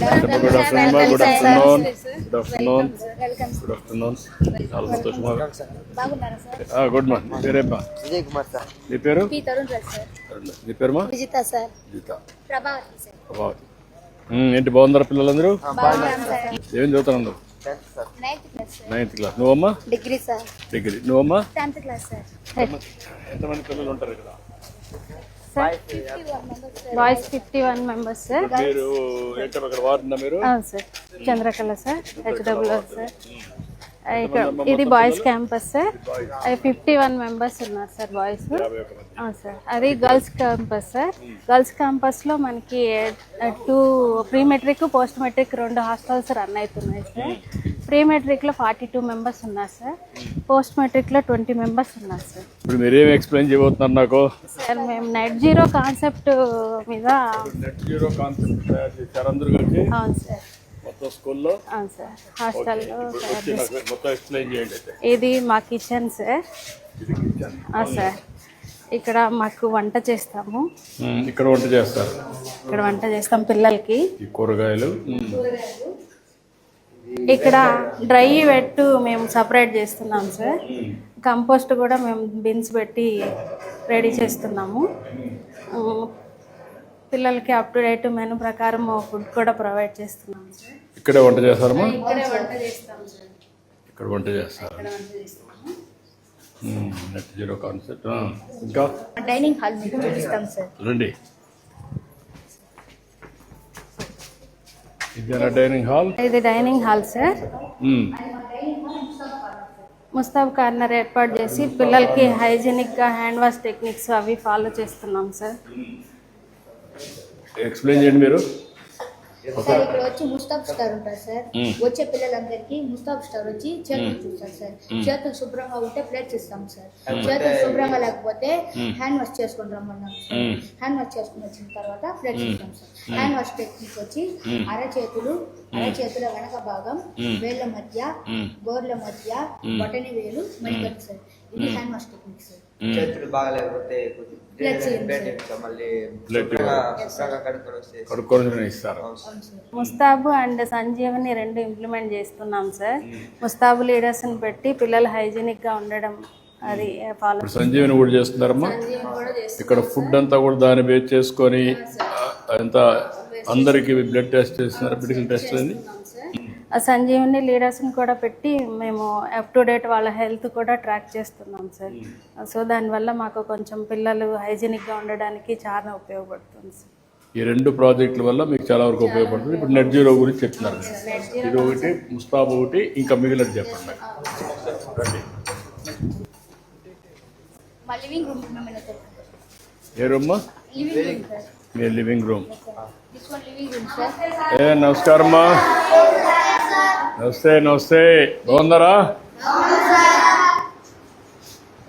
Good afternoon good afternoon good afternoon good afternoon చాలా సంతోషంగా బాగున్నారా sir? Good morning. పేరేమ్మా Vijay Kumar sir. నీ పేరు? P Tarun Raj sir. నీ పేరుమా విజిత సార్. గీత ప్రభావతి సార్. ప్రభావతి. ఉమ్, ఏంటి బాగుందరా పిల్లలందరూ? ఏం sir. Ninth class. నువ్వమ్మా? Degree sir. Degree. నువ్వమ్మా? Tenth class sir. ఎంతమంది పిల్లలు ఉంటారు ఇక్కడ? Boys fifty one members sir. మీరు అవును సార్. చంద్రకళ సార్. సార్. ఇక్కడ ఇది boys campus. Sir fifty one members ఉన్నారు సార్ బాయ్స్. అవును సార్. అది గర్ల్స్ క్యాంపస్ సార్. గర్ల్స్ క్యాంపస్లో మనకి two pre matric post matric రెండు హాస్టల్స్ రన్ అవుతున్నాయి సార్. ప్రీ మెట్రిక్లో ఫార్టీ టూ మెంబర్స్ ఉన్నారు సార్. పోస్ట్ మెట్రిక్లో ట్వంటీ మెంబర్స్ ఉన్నారు సార్. ఇప్పుడు మీరేం ఎక్స్ప్లెయిన్ చేయబోతున్నారు నాకు? సార్ మేము నెట్ జీరో కాన్సెప్ట్ మీద నెట్ జీరో కాన్సెప్ట్ అవును సార్. మొత్తం స్కూల్లో? హాస్టల్లో మొత్తం ఎక్స్ప్లెయిన్ చేయండి ఇది మా కిచెన్ సార్. సార్. ఇక్కడ మాకు వంట చేస్తాము. ఇక్కడ వంట చేస్తారు. ఇక్కడ వంట చేస్తాం పిల్లలకి. కూరగాయలు. ఇక్కడ డ్రై వెట్ మేము సపరేట్ చేస్తున్నాం సార్. కంపోస్ట్ కూడా మేము బిన్స్ పెట్టి రెడీ చేస్తున్నాము. పిల్లలకి అప్ టు డేట్ మెను ప్రకారం ఫుడ్ కూడా ప్రొవైడ్ చేస్తున్నాం సార్. ఇక్కడే వంట చేస్తారమ్మా? ఇక్కడే వంట చేస్తారు? Net zero concept. ఇంకా? డైనింగ్ హాల్ మీకు చూపిస్తాం సార్. రండి. ఇదేనా డైనింగ్ హాల్? ఇది dining hall sir. Mustab corner ఏర్పాటు చేసి పిల్లలకి హైజీనిక్గా హ్యాండ్ వాష్ టెక్నిక్స్ అవి ఫాలో చేస్తున్నాం సార్. ఎక్స్ప్లెయిన్ చేయండి మీరు. సార్ ఇక్కడ వచ్చి ముస్తాబ్ స్టార్ ఉంటారు సార్. వచ్చే పిల్లలందరికీ ముస్తాబ్ స్టార్ వచ్చి చేతులు చూస్తారు సార్. చేతులు శుభ్రంగా ఉంటే ప్లేట్స్ ఇస్తాం సార్. చేతులు శుభ్రంగా లేకపోతే హ్యాండ్ వాష్ చేసుకొని రమ్మన్నాం. హ్యాండ్ వాష్ చేసుకుని వచ్చిన తర్వాత ప్లేట్స్ ఇస్తాం సార్. హ్యాండ్ వాష్ టెక్నిక్ వచ్చి అరచేతులు అరచేతుల వెనక భాగం వేళ్ళ మధ్య. గోర్ల మధ్య బొటని వేలు మణికట్టు సార్. ఇది హ్యాండ్ వాష్ టెక్నిక్ సార్. చేతులు బాగలేకపోతే ముస్తాబు అండ్ సంజీవని రెండు ఇంప్లిమెంట్ చేస్తున్నాం సార్ ముస్తాబు లీడర్స్ని పెట్టి పిల్లలు హైజీనిక్గా ఉండడం అది ఫాలో ఇప్పుడు సంజీవని కూడా చేస్తున్నారమ్మా? ఇక్కడ ఫుడ్ అంతా కూడా దాన్ని బేస్ చేసుకొని ఎంత అందరికి బ్లడ్ టెస్ట్ చేస్తున్నారు మెడికల్ టెస్ట్ అని సంజీవని లీడర్స్ని కూడా పెట్టి మేము అప్ టు డేట్ వాళ్ళ హెల్త్ కూడా ట్రాక్ చేస్తున్నాం సార్ సో దానివల్ల మాకు కొంచెం పిల్లలు హైజీనిక్గా ఉండడానికి చాలా ఉపయోగపడుతుంది సార్ ఈ రెండు ప్రాజెక్టుల వల్ల మీకు చాలా వరకు ఉపయోగపడుతుంది. ఇప్పుడు నెట్ జీరో గురించి చెప్తున్నారు. ఇది ఒకటి ముస్తాబ్ ఒకటి ఇంకా మిగిలినది చెప్పండి ఏ రూమ్ సార్ మీ లివింగ్ రూమ్ ఏ నమస్కారమ్మా. నమస్తే నమస్తే. బాగుందరా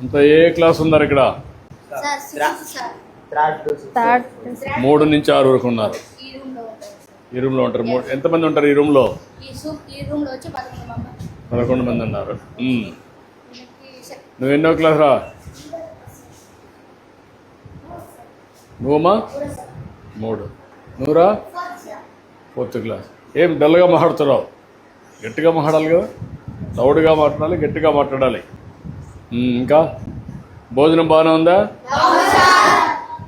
అంత ఏ క్లాస్ ఉన్నారు ఇక్కడ? మూడు నుంచి ఆరు వరకు ఉన్నారు. ఈ రూమ్లో ఉంటారు రూమ్లో ఉంటారు. మూడు ఎంతమంది ఉంటారు ఈ రూమ్లో? రూమ్లో పదకొండు మంది ఉన్నారు. నువ్వు ఎన్నో క్లాస్ రా? నువ్వమ్మా? మూడు. నువ్వురా? Fourth class. ఏం డల్గా మాట్లాడుతున్నావు? గట్టిగా మాట్లాడాలి కదా. లౌడ్గా మాట్లాడాలి గట్టిగా మాట్లాడాలి. ఇంకా? భోజనం బాగానే ఉందా?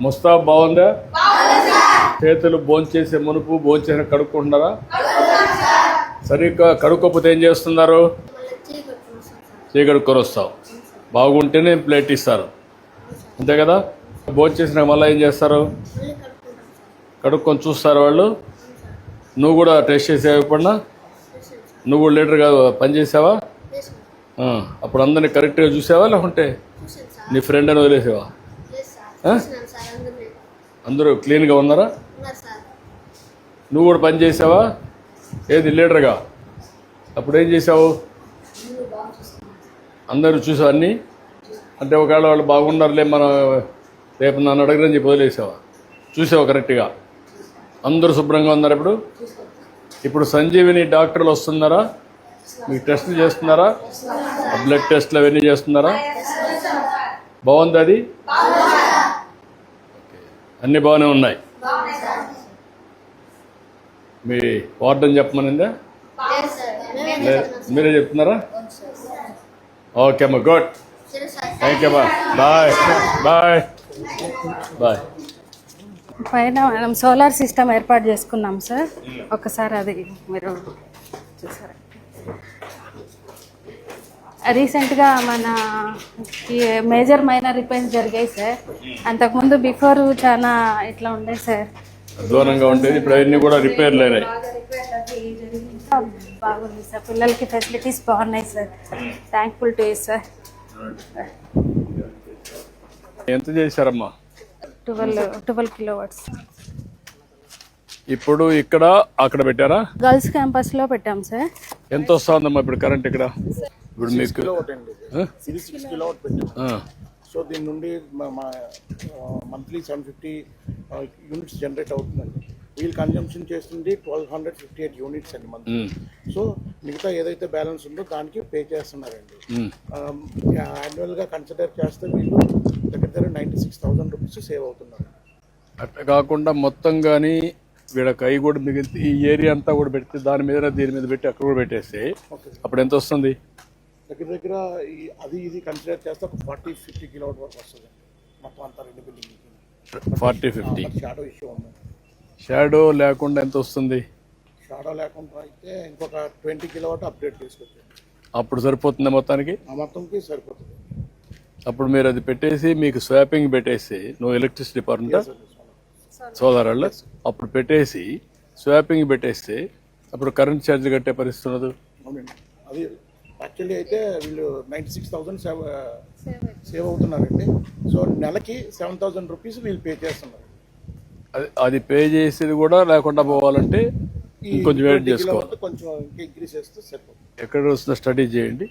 ముస్తాబ్ బాగుందా? చేతులు భోంచేసే మునుపు భోంచేసిన కడుక్కుంటున్నారా? సరిగ్గా కడుక్కోకపోతే ఏం చేస్తున్నారు? చీకడుక్కొని వస్తావు బాగుంటేనే ప్లేట్ ఇస్తారు. అంతే కదా? భోజనం చేసినాక మళ్ళీ ఏం చేస్తారు? కడుక్కొని చూస్తారు వాళ్ళు. నువ్వు కూడా టెస్ట్ చేసావా ఎప్పుడన్నా? నువ్వు కూడా లీటర్గా పనిచేసావా? అప్పుడు అందరినీ కరెక్ట్గా చూసావా లేకుంటే నీ ఫ్రెండ్ అని వదిలేసావా? అందరూ క్లీన్గా ఉన్నారా? నువ్వు కూడా పని చేసావా? ఏది లీడర్గా అప్పుడు ఏం చేసావు? అందరూ చూసావు అన్నీ? అంటే ఒకవేళ వాళ్ళు బాగున్నారులే మనం రేపు నన్ను అడగరని చెప్పి వదిలేసావా? చూసావు కరెక్ట్గా అందరూ శుభ్రంగా ఉన్నారు ఇప్పుడు ఇప్పుడు సంజీవిని డాక్టర్లు వస్తున్నారా? మీకు టెస్ట్లు చేస్తున్నారా? బ్లడ్ టెస్ట్లు అవన్నీ చేస్తున్నారా? బాగుంది అది? అన్నీ బాగానే ఉన్నాయి. మీ వార్డెన్ చెప్పమనిందా? మీరే చెప్తున్నారా? ఓకే అమ్మా గుడ్. థ్యాంక్ యూ అమ్మా. బాయ్. బాయ్. బాయ్. పైన మనం సోలార్ సిస్టమ్ ఏర్పాటు చేసుకున్నాం సార్. ఒకసారి అది మీరు చూసారా? రీసెంట్గా మన ఈ మేజర్ మైనర్ రిపేర్స్ జరిగాయి సార్. అంతకుముందు బిఫోర్ చాలా ఇట్లా ఉండే సార్. దూరంగా ఉండేది ఇప్పుడు అవన్నీ కూడా రిపేర్లు అయినాయి బాగుంది సార్. పిల్లలకి ఫెసిలిటీస్ బాగున్నాయి సార్. థ్యాంక్ఫుల్ టు సార్ ఎంత చేశారమ్మా? ట్వెల్వ్ ట్వెల్వ్ కిలో వాట్స్ ఇప్పుడు ఇక్కడ అక్కడ పెట్టారా? గర్ల్స్ క్యాంపస్లో పెట్టాం సార్. ఎంత వస్తుందమ్మా ఇప్పుడు కరెంట్ ఇక్కడ? ఇప్పుడు మీకు. సో దీని నుండి monthly seven fifty units generate అవుతుందండి. వీళ్ళు కన్జంప్షన్ చేస్తుంది twelve hundred fifty eight units అండి ఉమ్, సో మిగతా ఏదైతే బ్యాలెన్స్ ఉందో దానికి పే చేస్తున్నారండి. యాన్యువల్గా కన్సిడర్ చేస్తే వీళ్ళు దగ్గర దగ్గర ninety six thousand rupees save అవుతున్నారు. అట్లా కాకుండా మొత్తం కానీ వీళ్ళకి అవి కూడా మిగిలితే ఈ ఏరియా అంతా కూడా పెడితే దాని మీద దీని మీద పెట్టి అక్కడ కూడా పెట్టేస్తే అప్పుడు ఎంత వస్తుంది? దగ్గర దగ్గర అది ఇది కన్సిడర్ చేస్తే ఒక ఫార్టీ ఫిఫ్టీ కిలోవాట్ వరకు వస్తుంది మొత్తం అంతా రెండు building forty fifty. Shadow issue ఉంది షాడో లేకుండా ఎంత వస్తుంది? షాడో లేకుండా అయితే ఇంకొక ట్వంటీ కిలోవాట్ అప్డేట్ చేసుకొచ్చాను అప్పుడు సరిపోతుంది మొత్తానికి? ఆ మొత్తంకి సరిపోతుంది. అప్పుడు మీరు అది పెట్టేసి మీకు స్వాపింగ్ పెట్టేసి నువ్వు ఎలక్ట్రిసిటీ డిపార్ట్మెంట్ సోలార్ వాళ్ళు? అప్పుడు పెట్టేసి స్వాపింగ్ పెట్టేస్తే అప్పుడు కరెంట్ ఛార్జ్ కట్టే పరిస్థితి ఉండదు? అవునండి అది యాక్చువల్లీ అయితే వీళ్ళు ninety six thousand save save అవుతున్నారండి. So నెలకి సెవెన్ థౌసండ్ రూపీస్ వీళ్ళు పే చేస్తున్నారు. అది అది పే చేసేది కూడా లేకుండా పోవాలంటే ఇంకొంచెం వెయిట్ 20 చేసుకోవాలి. కొంచెం ఇంక్రీజ్ చేస్తే ఎక్కడ వస్తుందో స్టడీ చేయండి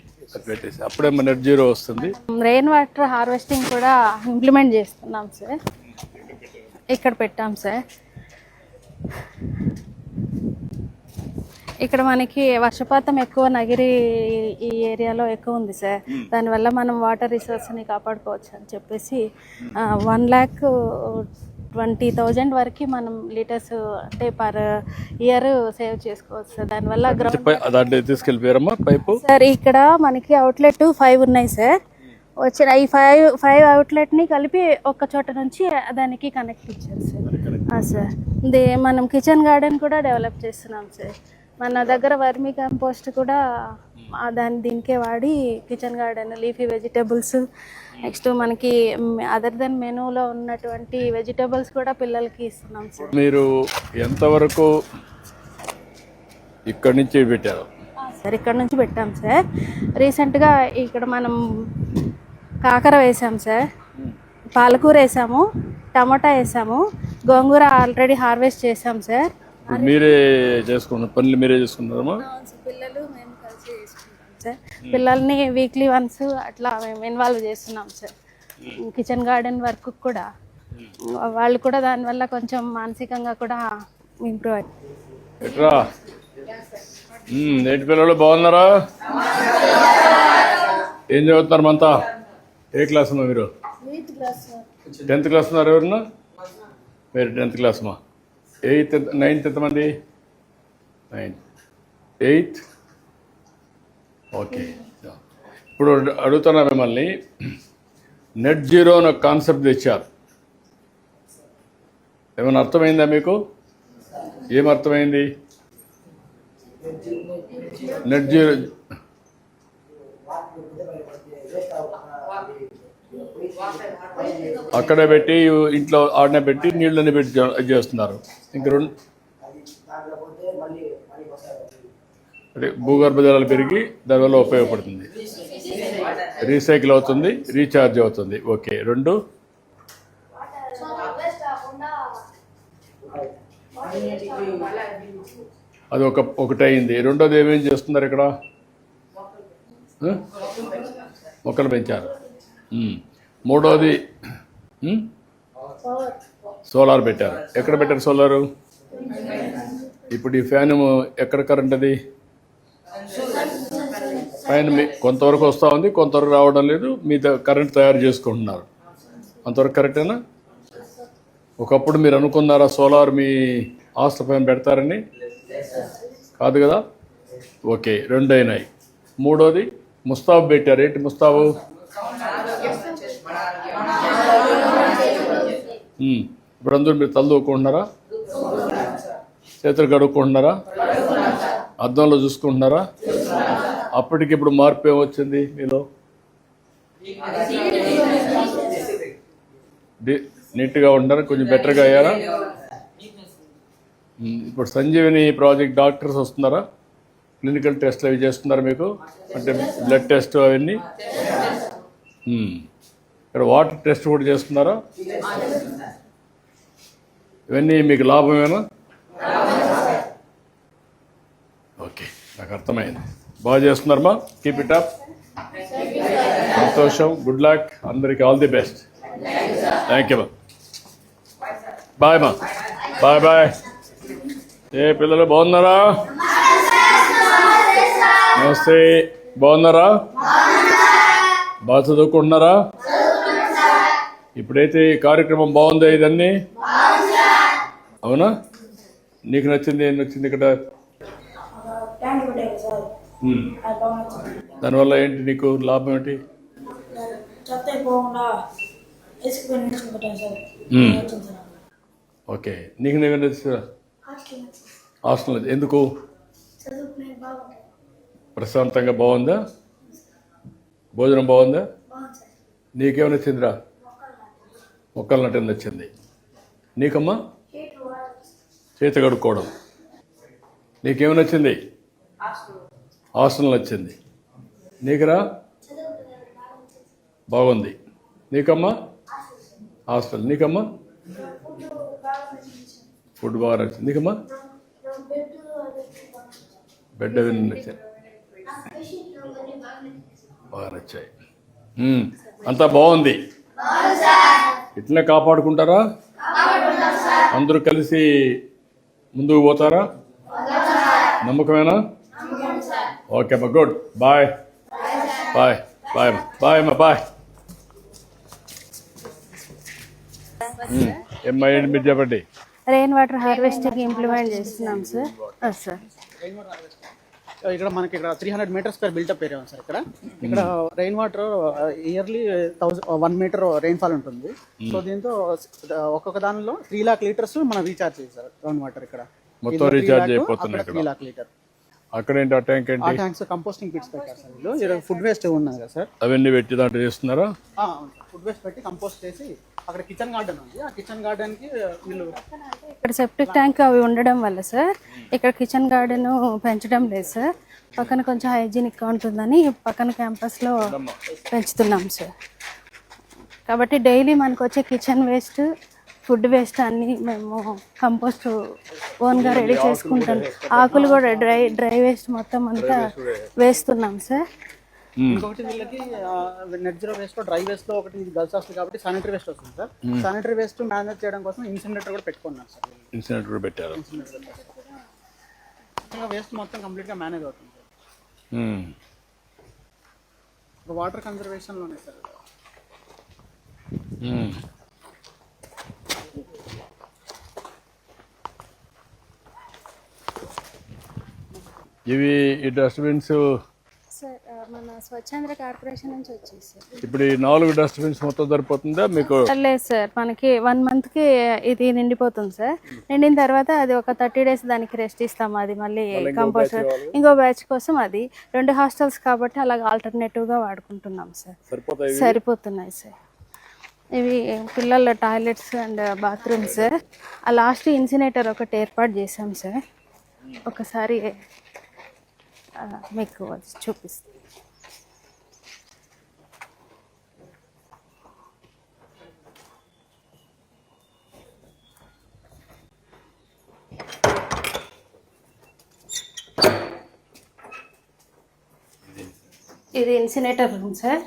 పెట్టేసి. అప్పుడే మన నెట్ జీరో వస్తుంది. రెయిన్ వాటర్ హార్వెస్టింగ్ కూడా ఇంప్లిమెంట్ చేస్తున్నాం సార్ ఇక్కడ పెట్టాం సార్ ఇక్కడ మనకి వర్షపాతం ఎక్కువ నగిరి ఈ ఏరియాలో ఎక్కువ ఉంది సార్ దానివల్ల మనం వాటర్ రిసోర్స్ని కాపాడుకోవచ్చు అని చెప్పేసి వన్ ల్యాక్ ట్వంటీ థౌజండ్ వరకు మనం లీటర్స్ అంటే పర్ ఇయర్ సేవ్ చేసుకోవచ్చు. సార్ దానివల్ల గ్రౌండ్ తీసుకెళ్ళిపోయారమ్మా పైపు? సార్ ఇక్కడ మనకి అవుట్లెట్ ఫైవ్ ఉన్నాయి సార్. వచ్చిన ఈ ఫైవ్ ఫైవ్ అవుట్లెట్ని కలిపి ఒక్క చోట నుంచి దానికి కనెక్ట్ ఇచ్చారు సార్. సార్. ఇది మనం కిచెన్ గార్డెన్ కూడా డెవలప్ చేస్తున్నాం సార్. మన దగ్గర వర్మీ కంపోస్ట్ కూడా దాన్ని దీనికే వాడి kitchen garden leafy vegetables next మనకి అదర్ దెన్ మెనూలో ఉన్నటువంటి వెజిటేబుల్స్ కూడా పిల్లలకి ఇస్తున్నాం సార్. మీరు ఎంతవరకు ఇక్కడి నుంచి పెట్టారు? సార్ ఇక్కడ నుంచి పెట్టాం సార్. రీసెంట్గా ఇక్కడ మనం కాకర వేసాం సార్. పాలకూర వేసాము టమాటా వేసాము గోంగూర ఆల్రెడీ హార్వెస్ట్ చేసాం సార్. మీరే చేసుకున్నారు పనులు మీరే చేసుకున్నారమ్మా? సార్. పిల్లల్ని వీక్లీ వన్స్ అట్లా మేము ఇన్వాల్వ్ చేస్తున్నాం సార్. కిచెన్ గార్డెన్ వర్క్ కూడా. వాళ్ళు కూడా దానివల్ల కొంచెం మానసికంగా కూడా ఇంప్రూవ్ మ్మ్, నేటి పిల్లలు బాగున్నారా? ఏం చదువుతున్నారు మంతా? ఏ క్లాస్ అమ్మా మీరు? టెన్త్ క్లాస్ ఉన్నారు ఎవరన్నా? మీరు టెన్త్ క్లాస్ మా. ఎయిత్ నైన్త్ ఎంతమంది నైన్త్ ఎయిత్ ఓకే. ఇప్పుడు అడుగుతున్నా మిమ్మల్ని నెట్ జీరో అని కాన్సెప్ట్ తెచ్చారు. ఏమైనా అర్థమైందా మీకు? ఏం అర్థమైంది? నెట్ జీరో అక్కడే పెట్టి ఇంట్లో ఆడనే పెట్టి నీళ్ళని పెట్టి చేస్తున్నారు. ఇంక రెండు అంటే భూగర్భ జలాలు పెరిగి దానివల్ల ఉపయోగపడుతుంది. రీసైకిల్ అవుతుంది రీఛార్జ్ అవుతుంది. ఓకే రెండు. అది ఒక ఒకటి అయింది రెండోది ఏమేం చేస్తున్నారు ఇక్కడ? మొక్కలు పెంచారు. మూడోది సోలార్ పెట్టారు. ఎక్కడ పెట్టారు సోలారు? ఇప్పుడు ఈ ఫ్యాను ఎక్కడ కరెంట్ అది? పైన మీ కొంతవరకు వస్తూ ఉంది కొంతవరకు రావడం లేదు మీ కరెంట్ తయారు చేసుకుంటున్నారు. అంతవరకు కరెక్టేనా ఒకప్పుడు మీరు అనుకున్నారా సోలార్ మీ ఆస్తి పైన పెడతారని? కాదు కదా? ఓకే రెండు అయినాయి. మూడోది ముస్తాబు పెట్టారు. ఏంటి ముస్తాబు? ఇప్పుడు అందరూ మీరు తలదూకుంటున్నారా చేతులు కడుక్కుంటున్నారా? అద్దంలో చూసుకుంటున్నారా? అప్పటికి ఇప్పుడు మార్పు ఏమొచ్చింది మీలో? నీట్గా ఉంటారా కొంచెం బెటర్గా అయ్యారా ఇప్పుడు సంజీవిని ప్రాజెక్ట్ డాక్టర్స్ వస్తున్నారా? క్లినికల్ టెస్ట్లు అవి చేస్తున్నారా మీకు? అంటే బ్లడ్ టెస్ట్ అవన్నీ? ఇక్కడ వాటర్ టెస్ట్ కూడా చేస్తున్నారా? ఇవన్నీ మీకు లాభమేనా? ఓకే నాకు అర్థమైంది. బాగా చేస్తున్నారమ్మా కీప్ ఇట్ అప్ సంతోషం. గుడ్ లక్ అందరికి all the best thank you bye మా బాయ్ బాయ్ ఏ పిల్లలు బాగున్నారా? నమస్తే. బాగున్నారా? బాగా చదువుకుంటున్నారా? ఇప్పుడైతే ఈ కార్యక్రమం బాగుందా ఇదన్నీ? అవునా? నీకు నచ్చింది ఏం నచ్చింది ఇక్కడ ట్యాంక్ పెట్టారు సార్ ఉమ్. అది బాగా నచ్చింది దానివల్ల ఏంటి నీకు లాభం ఏంటి ఓకే. నీకు నేను నచ్చిందా హాస్టల్ ఎందుకు? ప్రశాంతంగా బాగుందా? భోజనం బాగుందా? బాగుంది సార్. నీకేం నచ్చిందిరా? మొక్కలు నటం నచ్చింది. నీకమ్మా? చేతి కడుక్కోవడం. నీకేం నచ్చింది? హాస్టల్ నచ్చింది. నీకురా? బాగుంది. నీకమ్మా? హాస్టల్ నీకమ్మా? ఫుడ్ బాగా నచ్చింది. నీకమ్మా? బెడ్ అవి నచ్చాయి. బాగా నచ్చాయి. అంతా బాగుంది. ఇట్లనే కాపాడుకుంటారా? అందరూ కలిసి ముందుకు పోతారా? నమ్మకమేనా? ఓకే అమ్మా గుడ్ బాయ్ బాయ్ బాయ్ అమ్మా బాయ్ అమ్మా బాయ్ ఏమ్మా ఏంటి మీరు చెప్పండి? రెయిన్ వాటర్ హార్వెస్టింగ్ ఇంప్లిమెంట్ చేస్తున్నాం సార్ సార్ ఇక్కడ మనకి ఇక్కడ three hundred metres per built up area ఉంది సార్ ఇక్కడ. ఇక్కడ rain water yearly thousand one metre rainfall ఉంటుంది. సో దీంతో ఒక్కొక్క దానిలో త్రీ లాక్ లీటర్స్ మనం రీఛార్జ్ చేయాలి సార్ గ్రౌండ్ వాటర్ ఇక్కడ. మొత్తం అయిపోతుంది త్రీ లాక్ లీటర్ అక్కడ ఏంటి ఆ ట్యాంక్ ఆ ఏంటి? ట్యాంక్స్ కంపోస్టింగ్ పిట్స్ పెట్టారు సార్ వీళ్ళు. ఇక్కడ ఫుడ్ వేస్ట్ ఉన్నది కదా సార్. అవన్నీ పెట్టి దాంట్లో చేస్తున్నారా? ఫుడ్ వేస్ట్ పెట్టి కంపోస్ట్ చేసి అక్కడ కిచెన్ గార్డెన్ ఉంది. ఆ కిచెన్ గార్డెన్కి వీళ్ళు ఇక్కడ సెప్టిక్ ట్యాంక్ అవి ఉండడం వల్ల సార్ ఇక్కడ కిచెన్ గార్డెన్ పెంచడం లేదు సార్. పక్కన కొంచెం హైజీనిక్గా ఉంటుందని పక్కన క్యాంపస్లో పెంచుతున్నాం సార్. కాబట్టి డైలీ మనకు వచ్చే కిచెన్ వేస్ట్ ఫుడ్ వేస్ట్ అన్నీ మేము కంపోస్ట్ ఓన్గా రెడీ చేసుకుంటాం. ఆకులు కూడా డ్రై డ్రై వేస్ట్ మొత్తం అంతా వేస్తున్నాం సార్. ఇంకొకటి వీళ్ళకి నెట్ జీరో వేస్ట్లో డ్రై వేస్ట్లో ఒకటి గర్ల్స్ వస్తుంది కాబట్టి శానిటరీ వేస్ట్ వస్తుంది సార్. శానిటరీ వేస్ట్ మేనేజ్ చేయడం కోసం ఇన్సినరేటర్ కూడా పెట్టుకున్నారు సార్. పెట్టారు. వేస్ట్ మొత్తం కంప్లీట్గా మేనేజ్ అవుతుంది వాటర్ కన్జర్వేషన్లోనే సార్. ఇవి ఈ డస్ట్బిన్స్ సార్ మన స్వచ్ఛాంధ్ర కార్పొరేషన్ నుంచి వచ్చేసి సార్. ఇప్పుడు ఈ నాలుగు డస్ట్బిన్స్ మొత్తం సరిపోతుందా? మీకు లేదు సార్. మనకి వన్ మంత్కి ఇది నిండిపోతుంది సార్. నిండిన తర్వాత అది ఒక థర్టీ డేస్ దానికి రెస్ట్ ఇస్తాం అది మళ్ళీ కంపోస్ట్ ఇంకో బ్యాచ్ కోసం అది. రెండు హాస్టల్స్ కాబట్టి అలాగ ఆల్టర్నేటివ్గా వాడుకుంటున్నాం సార్. సరిపోతున్నాయి సార్. ఇవి పిల్లల టాయిలెట్స్ అండ్ బాత్రూమ్స్ ఆ లాస్ట్ ఇన్సినేటర్ ఒకటి ఏర్పాటు చేసాం సార్. ఒకసారి ఆ, మీకు చూపిస్తాను ఇది ఇన్సినేటర్ రూమ్ సార్.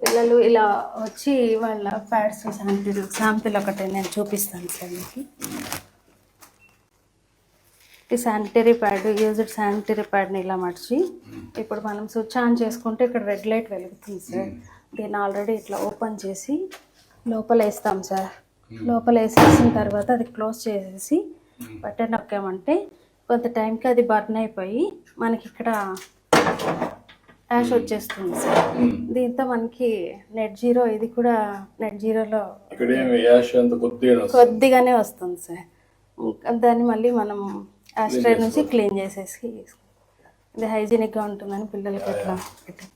పిల్లలు ఇలా వచ్చి వాళ్ళ ప్యాడ్స్ శాంపిల్ శాంపిల్ ఒకటి నేను చూపిస్తాను సార్ మీకు. ఈ శానిటరీ ప్యాడ్ యూజ్డ్ శానిటరీ ప్యాడ్ని ఇలా మడిచి ఇప్పుడు మనం స్విచ్ ఆన్ చేసుకుంటే ఇక్కడ రెడ్ లైట్ వెలుగుతుంది సార్ దీన్ని ఆల్రెడీ ఇట్లా ఓపెన్ చేసి లోపల వేస్తాం సార్ లోపల వేసేసిన తర్వాత అది క్లోజ్ చేసేసి బటన్ నొక్కామంటే కొంత టైంకి అది బర్న్ అయిపోయి మనకి ఇక్కడ యాష్ వచ్చేస్తుంది సార్ దీంతో మనకి నెట్ జీరో ఇది కూడా నెట్ జీరోలో. కొద్దిగానే వస్తుంది. సార్ దాన్ని మళ్ళీ మనం ఆస్ట్రైడ్ నుంచి క్లీన్ చేసేసి ఇది హైజీనిక్గా ఉంటుందని పిల్లలకి ఎట్లా పెట్టాం.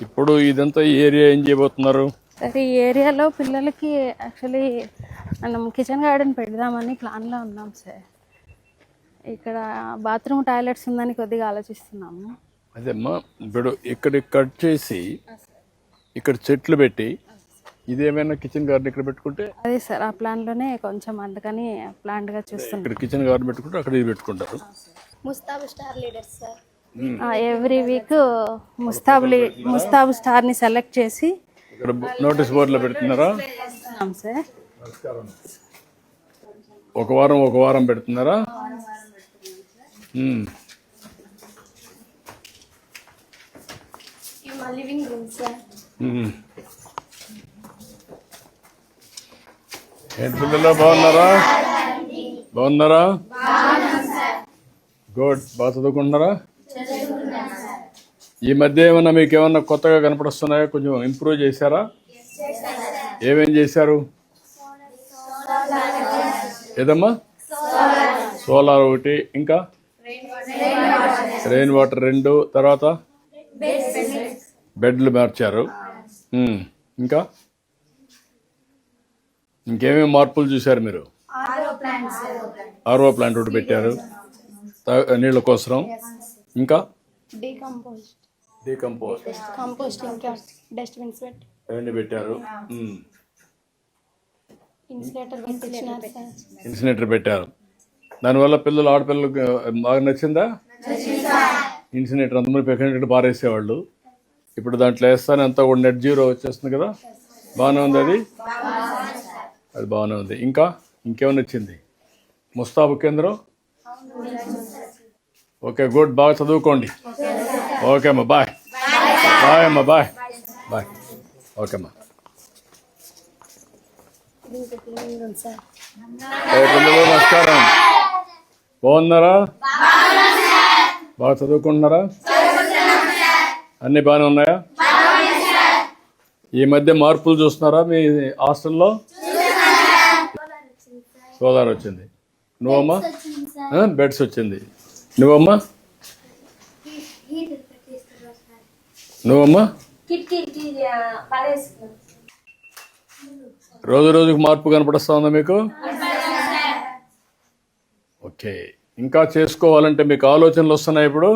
ఇప్పుడు ఇదంతా ఏరియా ఏం చేయబోతున్నారు? సరే ఈ ఏరియాలో పిల్లలకి యాక్చువల్లీ మనం కిచెన్ గార్డెన్ పెడదామని ప్లాన్లో ఉన్నాం సార్ ఇక్కడ బాత్రూమ్ టాయిలెట్స్ ఉందని కొద్దిగా ఆలోచిస్తున్నాము. అదేమ్మా ఇప్పుడు ఇక్కడ కట్ చేసి ఇక్కడ చెట్లు పెట్టి ఇదేమైనా కిచెన్ గార్డెన్ ఇక్కడ పెట్టుకుంటే? అదే సార్ ఆ ప్లాన్లోనే కొంచెం అందుకని ప్లాన్గా చూస్తున్నాం. ఇక్కడ కిచెన్ గార్డెన్ పెట్టుకుంటే అక్కడ ఇది పెట్టుకుంటారు. Mustab star leader sir. Every week Mustab Mustab స్టార్ని select చేసి ఇక్కడ నోటీస్ బోర్డులో పెడుతున్నారా? సార్. ఒక వారం ఒక వారం పెడుతున్నారా? Living room sir. ఏంటి పిల్లలు బాగున్నారా? బాగున్నారా? గుడ్. బాగా చదువుకుంటున్నారా? ఈ మధ్య ఏమన్నా మీకు ఏమన్నా కొత్తగా కనపడుస్తున్నాయా? కొంచెం ఇంప్రూవ్ చేశారా? ఏమేం చేశారు? ఏదమ్మా? సోలార్ ఒకటి. ఇంకా? రెయిన్ వాటర్ రెండు. తర్వాత? బెడ్లు మార్చారు. ఇంకా? ఇంకేమేమి మార్పులు చూశారు మీరు? ఆర్ఓ ప్లాంట్ ఒకటి పెట్టారు. తా- నీళ్ళ కోసం. ఇంకా? కంపోస్టింగ్ డస్ట్బిన్స్ అవన్నీ పెట్టారు. ఇన్సినేటర్ పెట్టారు. దానివల్ల పిల్లలు ఆడపిల్లలకు బాగా నచ్చిందా? ఇన్సినేటర్ అంతమంది పెక్కనట్టు పారేసేవాళ్ళు. ఇప్పుడు దాంట్లో వేస్తానే అంతా కూడా నెట్ జీరో వచ్చేస్తుంది కదా? బాగానే ఉంది అది? అది బాగానే ఉంది. ఇంకా ఇంకేమైనా వచ్చింది? ముస్తాబు కేంద్రం? Okay good. బాగా చదువుకోండి. ఓకే అమ్మా బాయ్. బాయ్ అమ్మా బాయ్. బాయ్. ఓకే అమ్మా. పిల్లలు నమస్కారం. బాగున్నారా? బాగా చదువుకుంటున్నారా? అన్నీ బాగానే ఉన్నాయా? ఈ మధ్య మార్పులు చూస్తున్నారా మీ హాస్టల్లో? సోలార్ వచ్చింది. నువ్వమ్మా? బెడ్స్ వచ్చింది నువ్వమ్మా? నువ్వమ్మా? రోజు రోజుకు మార్పు కనపడుస్తా ఉందా మీకు? ఓకే. ఇంకా చేసుకోవాలంటే మీకు ఆలోచనలు వస్తున్నాయి ఇప్పుడు?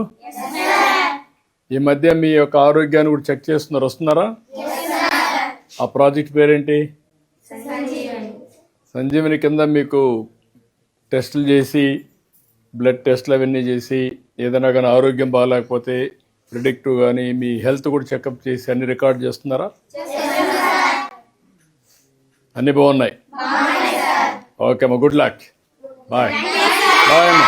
ఈ మధ్య మీ యొక్క ఆరోగ్యాన్ని కూడా చెక్ చేస్తున్నారు. వస్తున్నారా? ఆ ప్రాజెక్ట్ పేరేంటి? సంజీవని కింద మీకు టెస్టులు చేసి బ్లడ్ టెస్ట్లు అవన్నీ చేసి ఏదైనా కానీ ఆరోగ్యం బాగాలేకపోతే ప్రిడిక్టివ్ కానీ మీ హెల్త్ కూడా చెకప్ చేసి అన్ని రికార్డ్ చేస్తున్నారా? అన్ని బాగున్నాయి? ఓకే అమ్మా గుడ్ లక్ బాయ్ బాయ్ అమ్మా